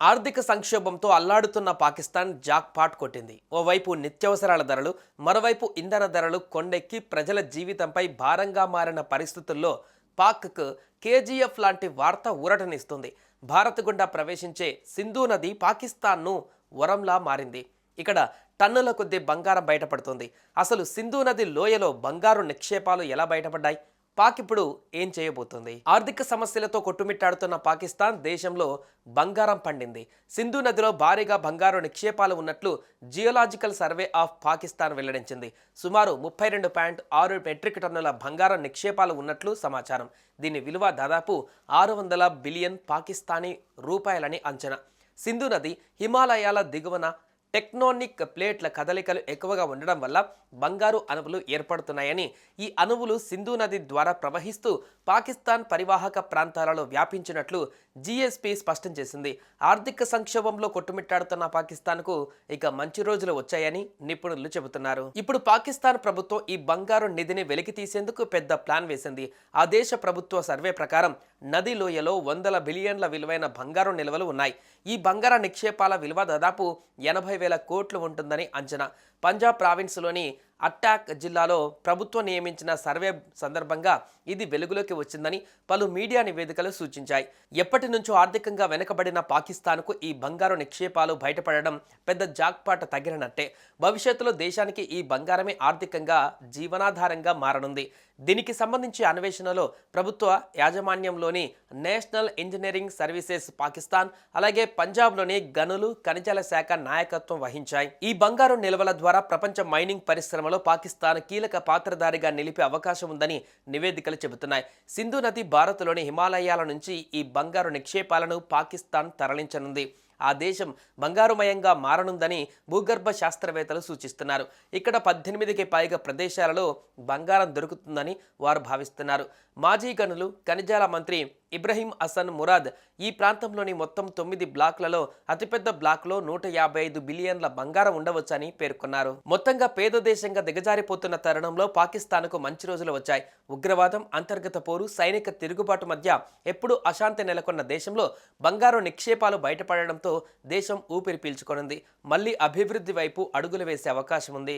ఆర్థిక సంక్షోభంతో అల్లాడుతున్న పాకిస్తాన్ జాక్పాట్ కొట్టింది. ఓవైపు నిత్యావసరాల ధరలు మరోవైపు ఇంధన ధరలు కొండెక్కి ప్రజల జీవితంపై భారంగా మారిన పరిస్థితుల్లో పాక్కు కేజీఎఫ్ లాంటి వార్త ఊరటనిస్తుంది. భారత్ గుండా ప్రవేశించే సింధు నది పాకిస్తాన్ను వరంలా మారింది. ఇక్కడ టన్నుల కొద్దీ బంగారం బయటపడుతుంది. అసలు సింధు నది లోయలో బంగారు నిక్షేపాలు ఎలా బయటపడ్డాయి? పాక్ ఇప్పుడు ఏం చేయబోతుంది? ఆర్థిక సమస్యలతో కొట్టుమిట్టాడుతున్న పాకిస్తాన్ దేశంలో బంగారం పండింది. సింధు నదిలో భారీగా బంగారు నిక్షేపాలు ఉన్నట్లు జియోలాజికల్ సర్వే ఆఫ్ పాకిస్తాన్ వెల్లడించింది. సుమారు ముప్పై రెండు పాయింట్ ఆరు మెట్రిక్ టన్నుల బంగారం నిక్షేపాలు ఉన్నట్లు సమాచారం. దీని విలువ దాదాపు ఆరు వందల బిలియన్ పాకిస్తానీ రూపాయలని అంచనా. సింధు నది హిమాలయాల దిగువన టెక్నోనిక్ ప్లేట్ల కదలికలు ఎక్కువగా ఉండడం వల్ల బంగారు అణువులు ఏర్పడుతున్నాయని ఈ అణువులు సింధు నది ద్వారా ప్రవహిస్తూ పాకిస్తాన్ పరివాహక ప్రాంతాలలో వ్యాపించినట్లు జీఎస్పీ స్పష్టం చేసింది. ఆర్థిక సంక్షోభంలో కొట్టుమిట్టాడుతున్న పాకిస్తాన్కు ఇక మంచి రోజులు వచ్చాయని నిపుణులు చెబుతున్నారు. ఇప్పుడు పాకిస్తాన్ ప్రభుత్వం ఈ బంగారు నిధిని వెలికి తీసేందుకు పెద్ద ప్లాన్ వేసింది. ఆ దేశ ప్రభుత్వ సర్వే ప్రకారం నది లోయలో వందల బిలియన్ల విలువైన బంగారు నిల్వలు ఉన్నాయి. ఈ బంగార నిక్షేపాల విలువ దాదాపు ఎనభై వేల కోట్లు ఉంటుందని అంచనా. పంజాబ్ ప్రావిన్స్లోని అట్టాక్ జిల్లాలో ప్రభుత్వం నియమించిన సర్వే సందర్భంగా ఇది వెలుగులోకి వచ్చిందని పలు మీడియా నివేదికలు సూచించాయి. ఎప్పటి నుంచో ఆర్థికంగా వెనుకబడిన పాకిస్తాన్కు ఈ బంగారు నిక్షేపాలు బయటపడడం పెద్ద జాక్పాట తగిలినట్టే. భవిష్యత్తులో దేశానికి ఈ బంగారమే ఆర్థికంగా జీవనాధారంగా మారనుంది. దీనికి సంబంధించి అన్వేషణలో ప్రభుత్వ యాజమాన్యంలోని నేషనల్ ఇంజనీరింగ్ సర్వీసెస్ పాకిస్తాన్ అలాగే పంజాబ్లోని గనులు ఖనిజాల శాఖ నాయకత్వం వహించాయి. ఈ బంగారు నిల్వల ద్వారా ప్రపంచ మైనింగ్ పరిశ్రమ కార్యక్రమంలో పాకిస్తాన్ కీలక పాత్రధారిగా నిలిపే అవకాశం ఉందని నివేదికలు చెబుతున్నాయి. సింధు నది భారత్లోని హిమాలయాల నుంచి ఈ బంగారు నిక్షేపాలను పాకిస్తాన్ తరలించనుంది. ఆ దేశం బంగారుమయంగా మారనుందని భూగర్భ శాస్త్రవేత్తలు సూచిస్తున్నారు. ఇక్కడ పద్దెనిమిదికి పైగా ప్రదేశాలలో బంగారం దొరుకుతుందని వారు భావిస్తున్నారు. మాజీ గనులు ఖనిజాల మంత్రి ఇబ్రహీం హసన్ మురాద్ ఈ ప్రాంతంలోని మొత్తం తొమ్మిది బ్లాక్లలో అతిపెద్ద బ్లాక్లో నూట యాభై ఐదు బిలియన్ల బంగారం ఉండవచ్చని పేర్కొన్నారు. మొత్తంగా పేద దేశంగా దిగజారిపోతున్న తరుణంలో పాకిస్తాన్కు మంచి రోజులు వచ్చాయి. ఉగ్రవాదం అంతర్గత పోరు సైనిక తిరుగుబాటు మధ్య ఎప్పుడూ అశాంతి నెలకొన్న దేశంలో బంగారు నిక్షేపాలు బయటపడడంతో దేశం ఊపిరి పీల్చుకొనుంది. మళ్ళీ అభివృద్ధి వైపు అడుగులు వేసే అవకాశం ఉంది